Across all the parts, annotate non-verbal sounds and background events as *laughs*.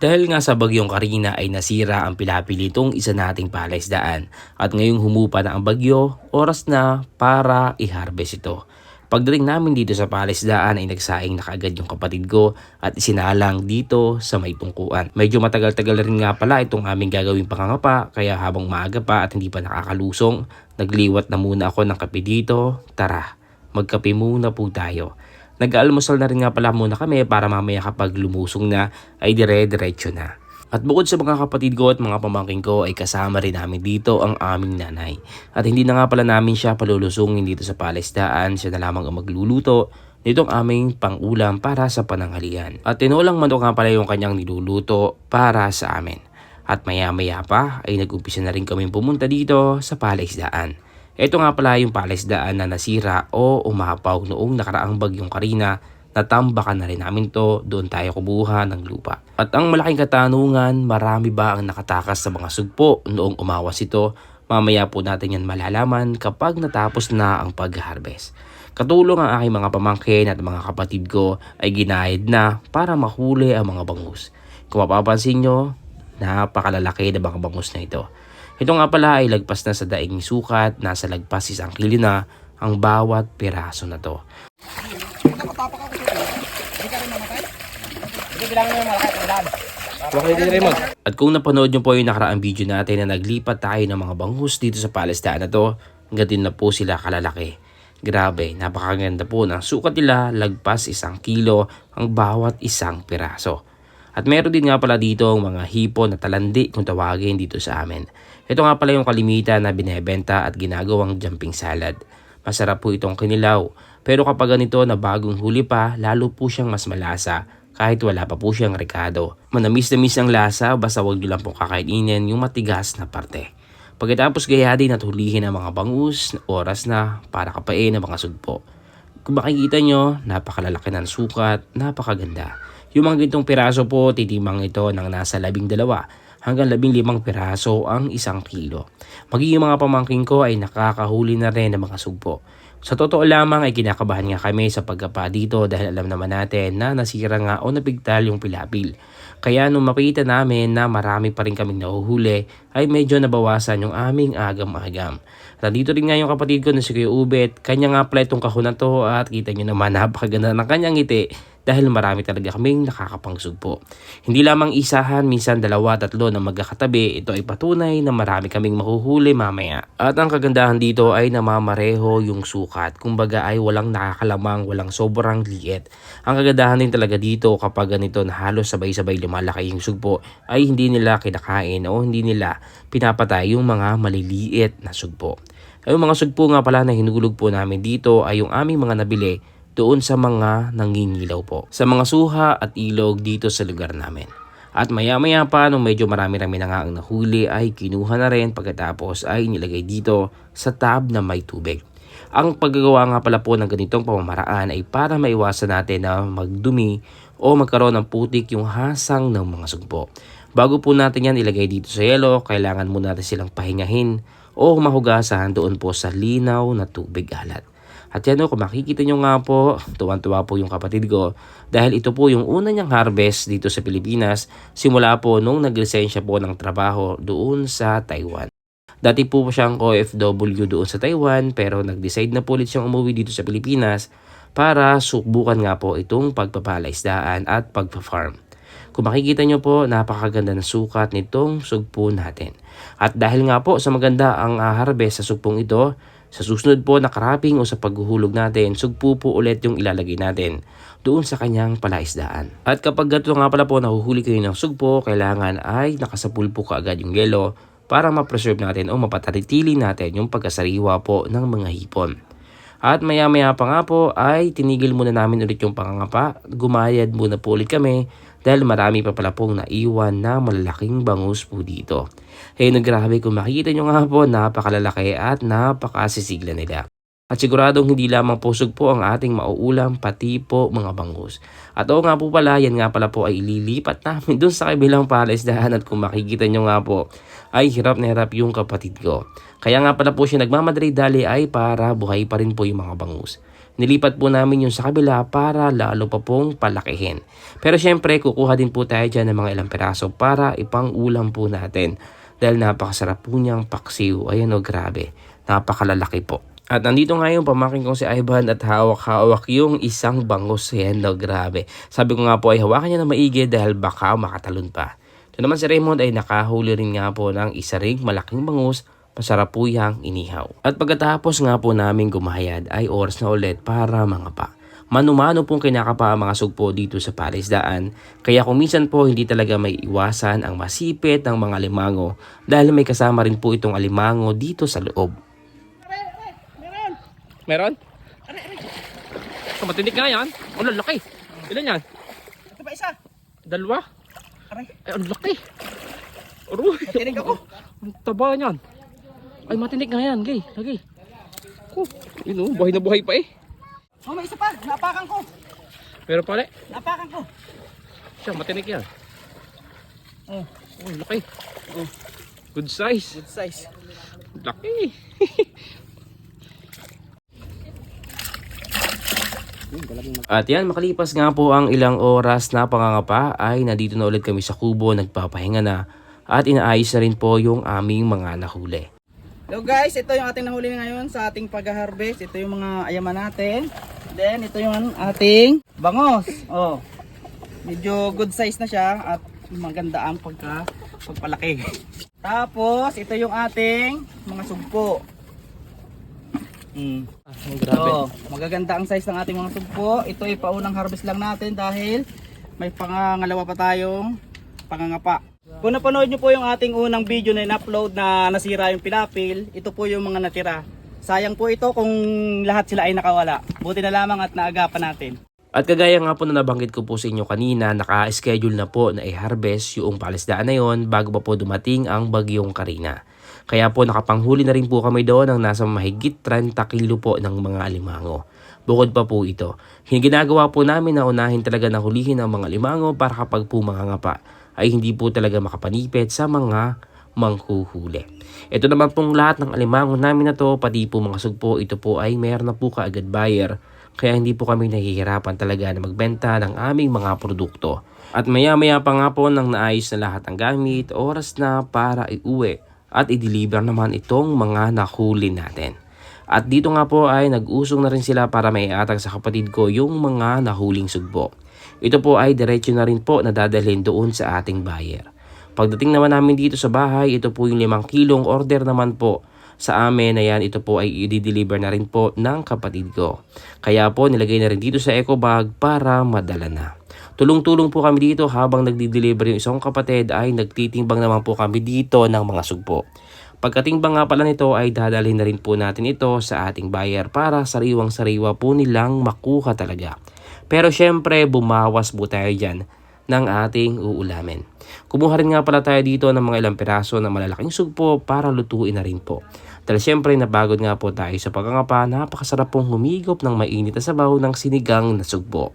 Dahil nga sa bagyong Karina ay nasira ang pilapilitong isa nating palaisdaan at ngayong humupa na ang bagyo, oras na para i-harvest ito. Pagdating namin dito sa palaisdaan ay nagsaing na kaagad yung kapatid ko at isinalang dito sa may tungkuan. Medyo matagal-tagal rin nga pala itong aming gagawing pangangapa kaya habang maaga pa at hindi pa nakakalusong, nagliwat na muna ako ng kape dito. Tara, magkape muna po tayo. Nag-almusal na rin nga pala muna kami para mamaya kapag lumusong na ay dire-diretso na. At bukod sa mga kapatid ko at mga pamangking ko ay kasama rin namin dito ang aming nanay. At hindi na nga pala namin siya palulusungin dito sa palestaan, siya na lamang ang magluluto nitong aming pangulam para sa pananghalian. At tinolang manok nga pala yung kanyang niluluto para sa amin. At maya-maya pa ay nag-umpisa na rin kami pumunta dito sa palaisdaan. Ito nga pala yung palaisdaan na nasira o umapaw noong nakaraang bagyong Karina natambakan na rin namin to, doon tayo kubuha ng lupa. At ang malaking katanungan, marami ba ang nakatakas sa mga sugpo noong umawas ito? Mamaya po natin yan malalaman kapag natapos na ang pag-harvest. Katulong ang aking mga pamangkin at mga kapatid ko ay ginahid na para mahuli ang mga bangus. Kung mapapansin nyo, napakalalaki na mga bangus na ito. Ito nga pala ay lagpas na sa daing sukat, nasa lagpas isang kilo na ang bawat piraso na to. At kung napanood nyo po yung nakaraang video natin na naglipat tayo ng mga bangus dito sa palestaan na to, ganun na po sila kalalaki. Grabe, napakaganda po ng sukat nila, lagpas isang kilo ang bawat isang piraso. At meron din nga pala dito mga hipon na talandi kung tawagin dito sa amin. Ito nga pala yung kalimitan na binebenta at ginagawang jumping salad. Masarap po itong kinilaw. Pero kapag ganito na bagong huli pa, lalo po siyang mas malasa kahit wala pa po siyang rekado. Manamis-namis ang lasa basta wag nyo lang pong kakainin yung matigas na parte. Pagkatapos gayadin at hulihin ang mga bangus, oras na para kapain ang mga sugpo. Kung makikita nyo, napakalalaki ng sukat, napakaganda. Yung mga gintong piraso po, titimang ito ng nasa labing dalawa hanggang labing limang piraso ang isang kilo. Magiging mga pamangking ko ay nakakahuli na rin ng mga sugpo. Sa totoo lamang ay kinakabahan nga kami sa pagkapa dito dahil alam naman natin na nasira nga o napigtal yung pilapil. Kaya nung makita namin na marami pa rin kaming nahuhuli ay medyo nabawasan yung aming agam-agam. At dito rin nga yung kapatid ko na si Kuya Ubet, kanya nga pala itong kahon na to at kita nyo naman napakaganda ng kanyang ngiti dahil marami talaga kaming nakakapangsugpo. Hindi lamang isahan, minsan dalawa, tatlo na magkakatabi, ito ay patunay na marami kaming mahuhuli mamaya. At ang kagandahan dito ay namamareho yung sukat, kumbaga ay walang nakakalamang, walang sobrang liit. Ang kagandahan din talaga dito kapag ganito na halos sabay-sabay lumalaki yung sugpo ay hindi nila kinakain o hindi nila pinapatay yung mga maliliit na sugpo. Ay yung mga sugpo nga pala na hinulog po namin dito ay yung aming mga nabili doon sa mga nangingilaw po. Sa mga suha at ilog dito sa lugar namin. At maya-maya pa nung medyo marami-rami na nga ang nahuli ay kinuha na rin pagkatapos ay nilagay dito sa tab na may tubig. Ang paggagawa nga pala po ng ganitong pamamaraan ay para maiwasan natin na magdumi o magkaroon ng putik yung hasang ng mga sugpo. Bago po natin yan ilagay dito sa yelo, kailangan muna natin silang pahingahin o mahugasan doon po sa linaw na tubig alat. At yan o, kung makikita nyo nga po, tuwan-tuwa po yung kapatid ko dahil ito po yung una niyang harvest dito sa Pilipinas simula po nung naglisensya po ng trabaho doon sa Taiwan. Dati po siyang OFW doon sa Taiwan pero nag-decide na po ulit siyang umuwi dito sa Pilipinas para subukan nga po itong pagpapalaisdaan at pagpa-farm. Kung makikita nyo po, napakaganda ng sukat nitong sugpo natin. At dahil nga po sa maganda ang uh, harvest sa sugpong ito, sa susunod po na karaping o sa paghuhulog natin, sugpo po ulit yung ilalagay natin doon sa kanyang palaisdaan. At kapag gato nga pala po nahuhuli kayo ng sugpo, kailangan ay nakasapul po kaagad yung yelo para ma-preserve natin o mapataritili natin yung pagkasariwa po ng mga hipon. At maya maya pa nga po ay tinigil muna namin ulit yung pangangapa. Gumayad muna po ulit kami dahil marami pa pala pong naiwan na malalaking bangus po dito. No, grabe kung makikita nyo nga po, napakalalaki at napakasisigla nila. At siguradong hindi lamang pusog po ang ating mauulam, pati po mga bangus. At oo nga po pala, yan nga pala po ay ililipat namin dun sa kabilang palaisdahan at kung makikita nyo nga po, ay hirap na hirap yung kapatid ko. Kaya nga pala po siya nagmamadali dali ay para buhay pa rin po yung mga bangus. Nilipat po namin yung sa kabila para lalo pa pong palakihin. Pero syempre, kukuha din po tayo dyan ng mga ilang peraso para ipang ulam po natin. Dahil napakasarap po niyang paksiw. Ayan o, grabe. Napakalalaki po. At nandito nga yung pamakin kong si Ivan at hawak-hawak yung isang bangus. Ayan o, grabe. Sabi ko nga po ay hawakan niya na maigi dahil baka makatalon pa. Ito naman si Raymond ay nakahuli rin nga po ng isa ring malaking bangus Masarap po yang inihaw. At pagkatapos nga po namin gumahayad ay oras na ulit para mga pa. Manumano pong kinakapa ang mga sugpo dito sa palisdaan, kaya kung minsan po hindi talaga may iwasan ang masipit ng mga alimango dahil may kasama rin po itong alimango dito sa loob. Meron! Meron? So, matinik nga yan. Ang lalaki. Ilan yan? Ito pa isa! Dalawa? Aray, Ay, ang laki. Aroy. Matinig ako. Ang taba niyan. Ay, matinik nga yan. Gay, lagi. Oh, yun oh, buhay na buhay pa eh. oh may isa pa! Napakan ko! Pero pala, Napakan ko! siya, matinik yan. Oh, Oh, laki. Oh. Good size. good size. Laki. *laughs* At yan, makalipas nga po ang ilang oras na pangangapa ay nandito na ulit kami sa kubo, nagpapahinga na at inaayos na rin po yung aming mga nahuli. Hello guys, ito yung ating nahuli ngayon sa ating pag-harvest. Ito yung mga ayaman natin. Then, ito yung ating bangos. Oh, medyo good size na siya at maganda ang pagka pagpalaki. *laughs* Tapos, ito yung ating mga sugpo. Mm. Oh, Oo, magaganda ang size ng ating mga sugpo. Ito ay paunang harvest lang natin dahil may pangangalawa pa tayong pangangapa. Kung napanood nyo po yung ating unang video na in-upload na nasira yung pilapil, ito po yung mga natira. Sayang po ito kung lahat sila ay nakawala. Buti na lamang at naagapan natin. At kagaya nga po na nabanggit ko po sa inyo kanina, naka-schedule na po na i-harvest yung palisdaan na yon bago pa po dumating ang bagyong Karina. Kaya po nakapanghuli na rin po kami doon ng nasa mahigit 30 kilo po ng mga alimango. Bukod pa po ito, ginagawa po namin na unahin talaga na hulihin ang mga alimango para kapag po mangangapa ay hindi po talaga makapanipit sa mga manghuhuli. Ito naman pong lahat ng alimango namin na to, pati po mga sugpo, ito po ay meron na po kaagad buyer. Kaya hindi po kami nahihirapan talaga na magbenta ng aming mga produkto. At maya maya pa nga po nang naayos na lahat ng gamit, oras na para iuwi at i-deliver naman itong mga nahuli natin. At dito nga po ay nag-usong na rin sila para may atag sa kapatid ko yung mga nahuling sugbo. Ito po ay diretso na rin po na dadalhin doon sa ating buyer. Pagdating naman namin dito sa bahay, ito po yung 5 kilong order naman po sa amin na yan, ito po ay i-deliver na rin po ng kapatid ko. Kaya po nilagay na rin dito sa eco bag para madala na. Tulong-tulong po kami dito habang nagdi-deliver yung isang kapatid ay nagtitimbang naman po kami dito ng mga sugpo. Pagkatimbang nga pala nito ay dadalhin na rin po natin ito sa ating buyer para sariwang-sariwa po nilang makuha talaga. Pero syempre bumawas po tayo dyan ng ating uulamin. Kumuha rin nga pala tayo dito ng mga ilang piraso ng malalaking sugpo para lutuin na rin po. Dahil syempre napagod nga po tayo sa pagkangapa, napakasarap pong humigop ng mainit na sabaw ng sinigang na sugpo.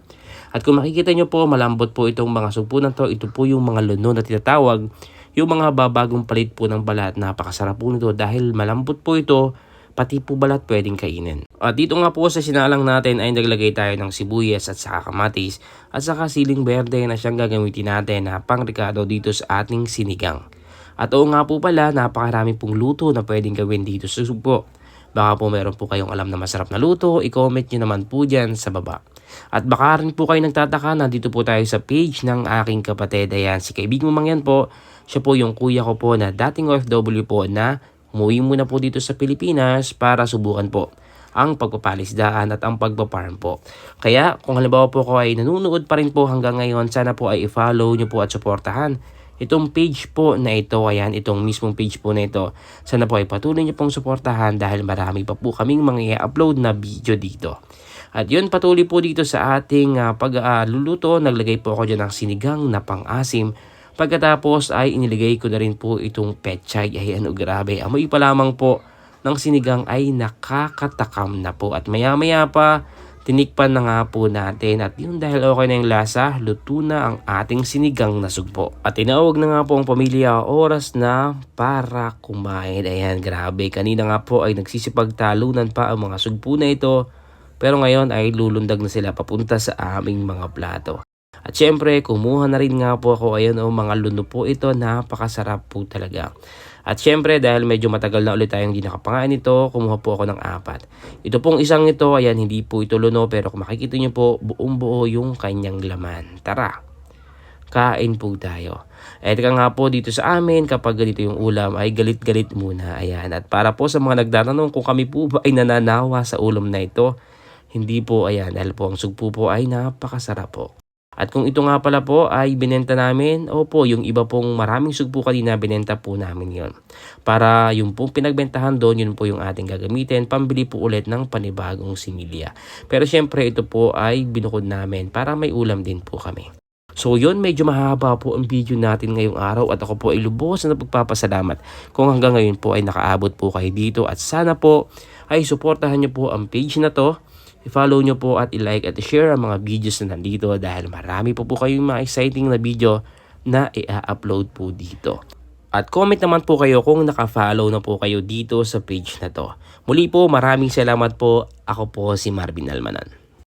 At kung makikita nyo po, malambot po itong mga sugpo na to. Ito po yung mga luno na tinatawag. Yung mga babagong palit po ng balat, napakasarap po nito dahil malambot po ito, pati po balat pwedeng kainin. At dito nga po sa sinalang natin ay naglagay tayo ng sibuyas at saka kamatis at saka siling berde na siyang gagamitin natin na pangrekado dito sa ating sinigang. At oo nga po pala, napakarami pong luto na pwedeng gawin dito sa sugpo. Baka po meron po kayong alam na masarap na luto, i-comment nyo naman po dyan sa baba. At baka rin po kayo nagtataka na dito po tayo sa page ng aking kapatid. Ayan, si kaibigan mo yan po. Siya po yung kuya ko po na dating OFW po na umuwi muna po dito sa Pilipinas para subukan po ang pagpapalisdaan at ang pagpaparm po. Kaya kung halimbawa po ko ay nanonood pa rin po hanggang ngayon, sana po ay i-follow nyo po at suportahan itong page po na ito, ayan, itong mismong page po na ito. Sana po ay patuloy nyo pong suportahan dahil marami pa po kaming mga i-upload na video dito. At yun, patuloy po dito sa ating uh, pagluluto. Naglagay po ako dyan ng sinigang na pang-asim. Pagkatapos ay inilagay ko na rin po itong pechay. Ay ano, grabe. Amoy pa lamang po ng sinigang ay nakakatakam na po. At maya maya pa, tinikpan na nga po natin. At yun dahil okay na yung lasa, luto na ang ating sinigang na sugpo. At tinawag na nga po ang pamilya, oras na para kumain. Ayan, grabe. Kanina nga po ay nagsisipagtalunan pa ang mga sugpo na ito Pero ngayon ay lulundag na sila papunta sa aming mga plato. At syempre, kumuha na rin nga po ako. Ayun o, mga luno po ito. Napakasarap po talaga. At syempre, dahil medyo matagal na ulit tayong hindi nakapangain ito, kumuha po ako ng apat. Ito pong isang ito, ayan, hindi po ito luno. Pero kung makikita nyo po, buong buo yung kanyang laman. Tara, kain po tayo. At ka nga po dito sa amin, kapag ganito yung ulam, ay galit-galit muna. Ayan. At para po sa mga nagtatanong kung kami po ba ay nananawa sa ulam na ito, hindi po, ayan, dahil po ang sugpo po ay napakasarap po. At kung ito nga pala po ay binenta namin, opo, yung iba pong maraming sugpo kanina, binenta po namin yon Para yung pong pinagbentahan doon, yun po yung ating gagamitin, pambili po ulit ng panibagong similya. Pero syempre, ito po ay binukod namin para may ulam din po kami. So yun, medyo mahaba po ang video natin ngayong araw at ako po ay lubos na pagpapasalamat kung hanggang ngayon po ay nakaabot po kayo dito at sana po ay suportahan nyo po ang page na to I-follow nyo po at i-like at i-share ang mga videos na nandito dahil marami po po kayong mga exciting na video na i-upload po dito. At comment naman po kayo kung naka-follow na po kayo dito sa page na to. Muli po maraming salamat po. Ako po si Marvin Almanan.